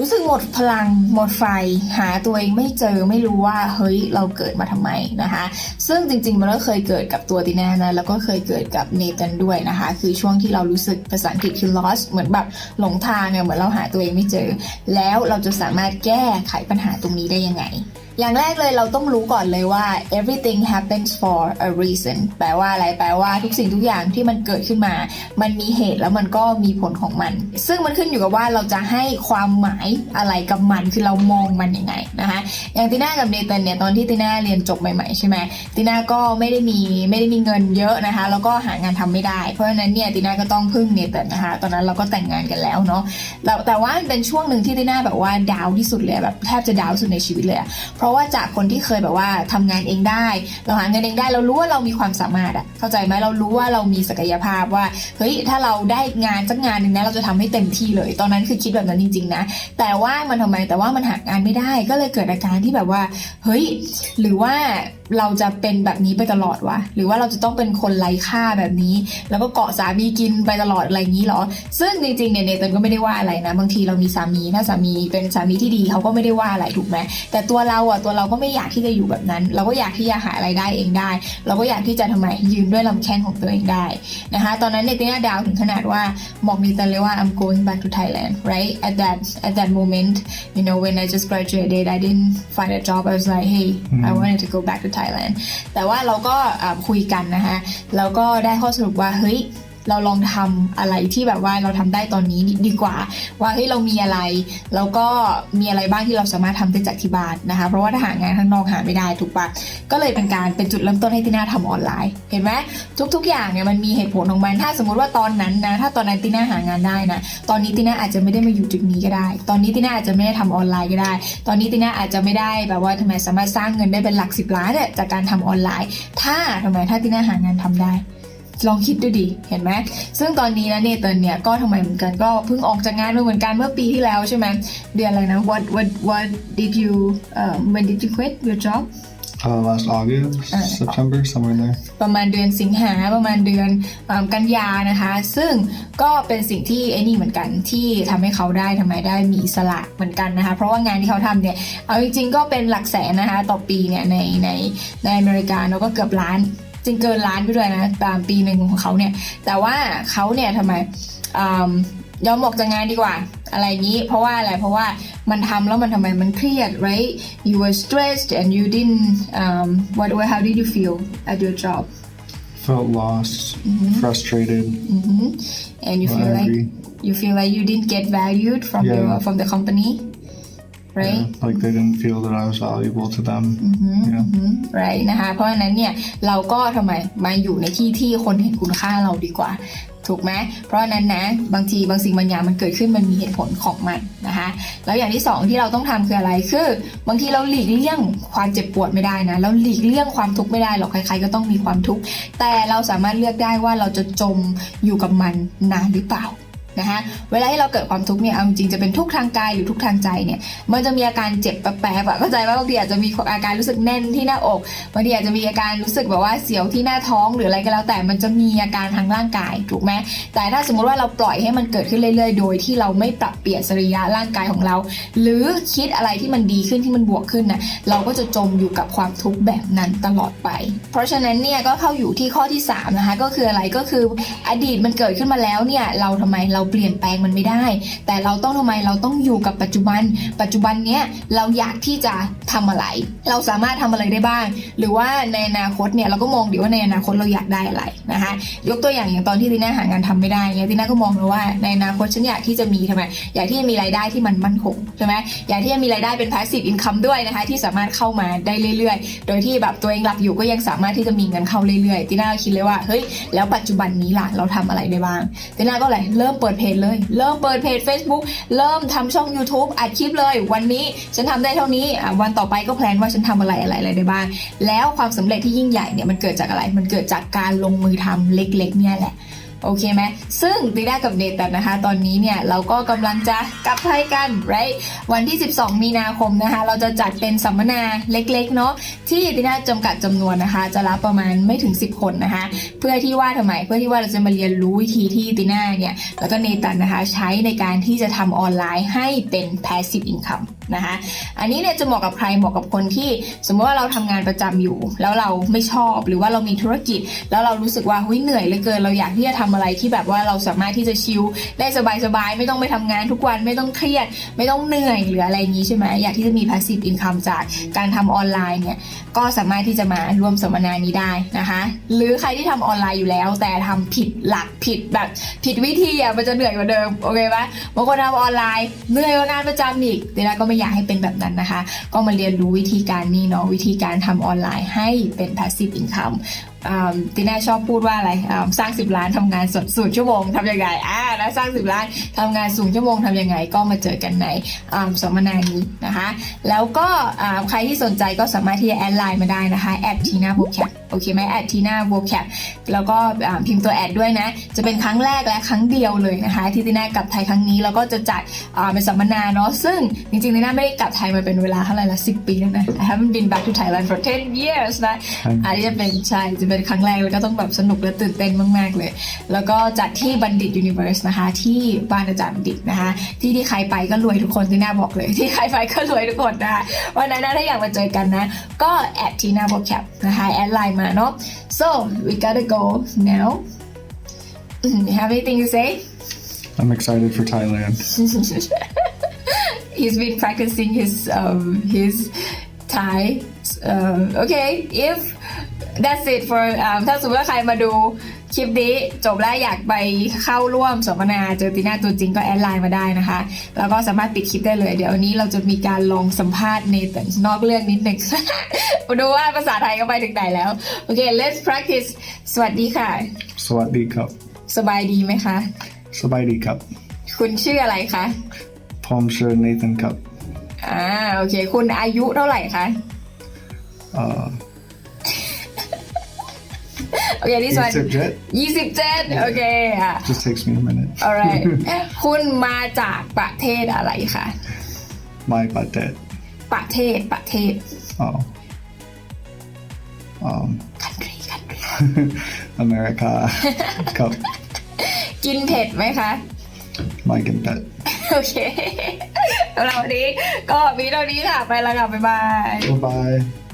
รู้สึกหมดพลังหมดไฟ หาตัวเองไม่เจอไม่รู้ว่าเฮ้ยเราเกิดมาทำไมนะคะ ซึ่งจริงๆมันก็เคยเกิดกับตัวติน่านะแล้วก็เคยเกิดกับเนตันด้วยนะคะ คือช่วงที่เรารู้สึกภาษาอังกฤษคือ lost เหมือนแบบหลงทางเนี่ยเหมือนเราหาตัวเองไม่เจอ แล้วเราจะสามารถแก้ไขปัญหาตรงนี้ได้ยังไง อย่างแรกเลยเราต้องรู้ก่อนเลยว่า everything happens for a reason แปลว่าอะไรแปลว่าทุกสิ่งทุกอย่างที่มันเกิดขึ้นมา มันมีเหตุแล้วมันก็มีผลของมัน ซึ่งมันขึ้นอยู่กับว่าเราจะให้ความหมายอะไรกับมันคือเรามองมันยังไงนะคะอย่างติน่ากับเนเธนเนี่ยตอนที่ติน่าเรียนจบใหม่ๆใช่ไหมติน่าก็ไม่ได้มีไม่ได้มีเงินเยอะนะคะ แล้วก็หางานทำไม่ได้ เพราะฉะนั้นเนี่ยติน่าก็ต้องพึ่งเนเธนนะคะตอนนั้นเราก็แต่งงานกันแล้วเนาะแต่แต่ว่ามันเป็นช่วงหนึ่งที่ติน่าแบบว่าดาวที่สุดเลยแบบแทบจะดาวสุดในชีวิตเลยเพราะราะว่าจากคนที่เคยแบบว่าทำงานเองได้ เราหาเงินเองได้เรารู้ว่าเรามีความสามารถอะเข้าใจไหมเรารู้ว่าเรามีศักยภาพว่าเฮ้ยถ้าเราได้งานสักงานหนึ่งนะเราจะทำให้เต็มที่เลย ตอนนั้นคือคิดแบบนั้นจริง ๆ นะ แต่ว่ามันทำไมแต่ว่ามันหางานไม่ได้ก็เลยเกิดอาการที่แบบว่า เฮ้ย หรือว่า เราจะเป็นแบบนี้ไปตลอดวะหรือว่าเราจะต้องเป็นคนไร้ค่าแบบนี้ แล้วก็เกาะสามีกินไปตลอดอะไรอย่างนี้เหรอ ซึ่งจริงๆเนี่ยเนเธนก็ไม่ได้ว่าอะไรนะ บางทีเรามีสามีถ้าสามีเป็นสามีที่ดีเขาก็ไม่ได้ว่าอะไรถูกไหมแต่ตัวเราอะตัวเราก็ไม่อยากที่จะอยู่แบบนั้น เราก็อยากที่จะหาอะไรายได้เองได้ เราก็อยากที่จะทำไมยืนด้วยลำแข้งของตัวเองได้นะคะตอนนั้นเนี่ยติน่าดาวถึงขนาดว่าบอกเนเธนเลยว่า I'm going back to Thailand right at that at that moment you know when I just graduated I didn't find a job I was like hey I wanted to go back to Thailand แต่ว่าเราก็คุยกันนะคะแล้วก็ได้ข้อสรุปว่าเฮ้ย เราลองทำอะไรที่แบบว่าเราทำได้ตอนนี้ดีกว่า ว่าเฮ้ยเรามีอะไร แล้วก็มีอะไรบ้างที่เราสามารถทำได้จากที่บ้านนะคะ เพราะว่าถ้าหางานข้างนอกหาไม่ได้ถูกปะก็เลยเป็นการเป็นจุดเริ่มต้นให้ติน่าทำออนไลน์ เห็นไหมทุก ๆ อย่างเนี่ยมันมีเหตุผลของมันถ้าสมมติว่าตอนนั้นนะถ้าตอนนั้นติน่าหางานได้นะตอนนี้ติน่าอาจจะไม่ได้มาอยู่จุดนี้ก็ได้ ตอนนี้ติน่าอาจจะไม่ได้ทำออนไลน์ก็ได้ ตอนนี้ติน่าอาจจะไม่ได้แบบว่าทำไมสามารถสร้างเงินได้เป็นหลักสิบล้านเนี่ยจากการทำออนไลน์ ถ้าทำไมถ้าติน่าหางานทำได้ ลองคิดดูดิ เห็นไหม ซึ่งตอนนี้นะเนเธอร์เนี่ยก็ทำไมเหมือนกันก็เพิ่งออกจากงานมาเหมือนกันเมื่อปีที่แล้วใช่ไหม เดือนอะไรนะ what what what did you uh, when did you quit your job Uh, last August, Uh, September, somewhere in there. ประมาณเดือนสิงหาประมาณเดือนเอิ่มกันยานะคะ ซึ่งก็เป็นสิ่งที่ไอ้นี่เหมือนกันที่ทำให้เขาได้ทำไมได้มีอิสระเหมือนกันนะคะ เพราะว่างานที่เขาทำเนี่ย เอาจริงๆก็เป็นหลักแสนนะคะ ต่อปีเนี่ยในในในอเมริกาเนาะก็เกือบล้าน จริงเกินล้านไปด้วยนะตามปีหนึ่งของเขาเนี่ย แต่ว่าเขาเนี่ยทำไมอืมยอมออกจากงานดีกว่า อะไรอย่างนี้เพราะว่าอะไรเพราะว่ามันทำแล้วมันทำไมมันเครียด right you were stressed and you didn't um, what what how did you feel at your job Felt lost, frustrated, hmm and you feel like angry. you feel like you didn't get valued from Yeah. your from the company right Yeah, like they didn't feel that I was valuable to them. Yeah. ไรนะคะเพราะฉะนั้นเนี่ยเราก็ทำไมมาอยู่ในที่ที่คนเห็นคุณค่าเราดีกว่าถูกไหม เพราะฉะนั้นนะบางทีบางสิ่งบางอย่างมันเกิดขึ้นมันมีเหตุผลของมันนะคะ แล้วอย่างที่สองที่เราต้องทำคืออะไรคือ บางทีเราหลีกเลี่ยงความเจ็บปวดไม่ได้นะเราหลีกเลี่ยงความทุกข์ไม่ได้หรอกใครๆก็ต้องมีความทุกข์แต่เราสามารถเลือกได้ว่าเราจะจมอยู่กับมันนานหรือเปล่า นะคะเวลาที่เราเกิดความทุกข์เนี่ยเอาจริงจะเป็นทุกข์ทางกายหรือทุกข์ทางใจเนี่ยมันจะมีอาการเจ็บแป๊บๆอะเข้าใจว่าบางทีอาจจะมีอาการรู้สึกแน่นที่หน้าอกบางทีอาจจะมีอาการรู้สึกแบบว่าเสียวที่หน้าท้องหรืออะไรก็แล้ว แต่มันจะมีอาการทางร่างกายถูกไหมแต่ถ้าสมมติว่าเราปล่อยให้มันเกิดขึ้นเรื่อย ๆ โดยที่เราไม่ปรับเปลี่ยนสรีระร่างกายของเรา หรือคิดอะไรที่มันดีขึ้นที่มันบวกขึ้นน่ะเราก็จะจมอยู่กับความทุกข์แบบนั้นตลอดไป เพราะฉะนั้นเนี่ยก็เข้าอยู่ที่ข้อที่สามนะคะก็คืออะไรก็คืออดีตมันเกิดขึ้นมาแล้วเนี่ยเราทำไมเราเปลี่ยนแปลงมันไม่ได้ แต่เราต้องทำไมเราต้องอยู่กับปัจจุบัน ปัจจุบันเนี้ยเราอยากที่จะทำอะไร เราสามารถทำอะไรได้บ้าง หรือว่าในอนาคตเนี่ยเราก็มองดีว่าในอนาคตเราอยากได้อะไรนะคะยกตัวอย่างอย่างตอนที่ตีน่าหางานทำไม่ได้เนี่ยตีน่าก็มองเลยว่าในอนาคตฉันอยากที่จะมีทำไมอยากที่จะมีรายได้ที่มันมั่นคงใช่ไหมอยากที่จะมีรายได้เป็น passive income ด้วยนะคะที่สามารถเข้ามาได้เรื่อยๆ โดยที่แบบตัวเองหลับอยู่ก็ยังสามารถที่จะมีเงินเข้าเรื่อยๆตีน่าก็คิดเลยว่าเฮ้ยแล้วปัจจุบันนี้ล่ะเราทำอะไรได้บ้างตีน่าก็เลยเริ่มเปิดเพจเลย เริ่มเปิดเพจ Facebook เริ่มทำช่อง YouTube อัดคลิปเลย วันนี้ฉันทำได้เท่านี้อะวันต่อไปก็แพลนว่าฉันทำอะไรอะไรอะไรได้บ้างแล้วความสำเร็จที่ยิ่งใหญ่เนี่ยมันเกิดจากอะไร มันเกิดจากการลงมือทำเล็กๆเนี่ยแหละ โอเคไหมซึ่งตีน่ากับเนตันนะคะ ตอนนี้เนี่ยเราก็กำลังจะกลับไทยกัน right วันที่ 12 มีนาคมนะคะ เราจะจัดเป็นสัมมนาเล็กๆเนาะที่ตีน่าจำกัดจำนวนนะคะ จะรับประมาณไม่ถึง 10 คนนะคะ เพื่อที่ว่าทำไมเพื่อที่ว่าเราจะมาเรียนรู้วิธีที่ตีน่าเนี่ยแล้วก็เนตันนะคะใช้ในการที่จะทำออนไลน์ให้เป็น passive income นะคะ อันนี้เนี่ยจะเหมาะกับใครเหมาะกับคนที่ สมมติว่าเราทำงานประจำอยู่ แล้วเราไม่ชอบหรือว่าเรามีธุรกิจ แล้วเรารู้สึกว่าเฮ้ยเหนื่อยเหลือเกินเราอยากที่จะทำอะไรที่แบบว่าเราสามารถที่จะชิลได้สบายๆ ไม่ต้องไปทำงานทุกวันไม่ต้องเครียด ไม่ต้องเหนื่อยหรืออะไรอย่างนี้ใช่ไหมอยากที่จะมี passive income จากการทำออนไลน์เนี่ยก็สามารถที่จะมาร่วมสัมมนานี้ได้นะคะ หรือใครที่ทำออนไลน์อยู่แล้ว แต่ทำผิดหลักผิดแบบผิดวิธีอะมันจะเหนื่อยกว่าเดิมโอเคปะบางคนทำออนไลน์เหนื่อยกว่างานประจำอีกเดี๋ยวเราก็ไม่อยากให้เป็นแบบนั้นนะคะ ก็มาเรียนรู้วิธีการนี้เนาะวิธีการทำออนไลน์ให้เป็น passive income อ่า ตีน่าชอบพูดว่าอะไรสร้าง10ล้านทำงานสดสูตรชั่วโมงทำยังไงอ่าแล้วสร้าง10ล้านทำงานสูงชั่วโมงทำยังไงก็มาเจอกันในสัมมนานี้นะคะ แล้วก็ใครที่สนใจก็สามารถที่จะแอดไลน์มาได้นะคะแอดทีน่าโบแคปโอเคไหมแอดทีน่าโบแคปแล้วก็อ่าพิมพ์ตัวแอดด้วยนะ จะเป็นครั้งแรกและครั้งเดียวเลยนะคะ ที่ตีน่ากลับไทยครั้งนี้แล้วก็จะจัดอ่าเป็นสัมมนาเนาะซึ่งจริงๆตีน่าไม่ได้กลับไทยมาเป็นเวลาเท่าไหร่ละ10ปีแล้วนะ I haven't been back to Thailand for 10 years นะอันนี้จะเป็นใช่จะเป็นครั้งแรกแล้วก็ต้องแบบสนุกและตื่นเต้นมากๆเลย แล้วก็จัดที่บัณฑิต Universe นะคะที่บ้านอาจารย์บัณฑิตนะคะที่ที่ใครไปก็รวยทุกคนที่น่าบอกเลย ที่ใครไปก็รวยทุกคนนะคะวันนั้นนะถ้าอยากมาเจอกันนะ ก็แอดที่หน้าบอกแคปนะคะแอดไลน์ มาเนาะ so we gotta go now you have anything to say I'm excited for Thailand. he's been practicing his um, his Thai um, okay if that's it for อ่าถ้าสมมติว่าใครมาดู คลิปนี้จบแล้วอยากไปเข้าร่วมสัมมนาเจอตีน่าตัวจริงก็แอดไลน์มาได้นะคะ แล้วก็สามารถปิดคลิปได้เลย เดี๋ยววันนี้เราจะมีการลองสัมภาษณ์ในแต่นอกเรื่องนิดหนึ่งมาดูว่าภาษาไทยก็ไปถึงไหนแล้ว โอเค let's practice สวัสดีค่ะ Sawadi Cup. สบายดีไหมคะ Sabaidi Cup. คุณชื่ออะไรคะ Palm Sure Nathan Cup. อ่า โอเค คุณอายุเท่าไหร่คะ Uh, โอ เคที่สวัส Egypt Jet. ยี่สิบเจ็ดโอเคอะ Just takes me a minute. alright คุณมาจากประเทศอะไรคะ My Batet. ประเทศประเทศ Oh. Um, country country America Cup. กินเผ็ดไหมคะ My Pet. โอเคสำหรับวันนี้ก็มีเท่านี้ค่ะ ไปแล้วค่ะ บ๊ายบาย Bye bye.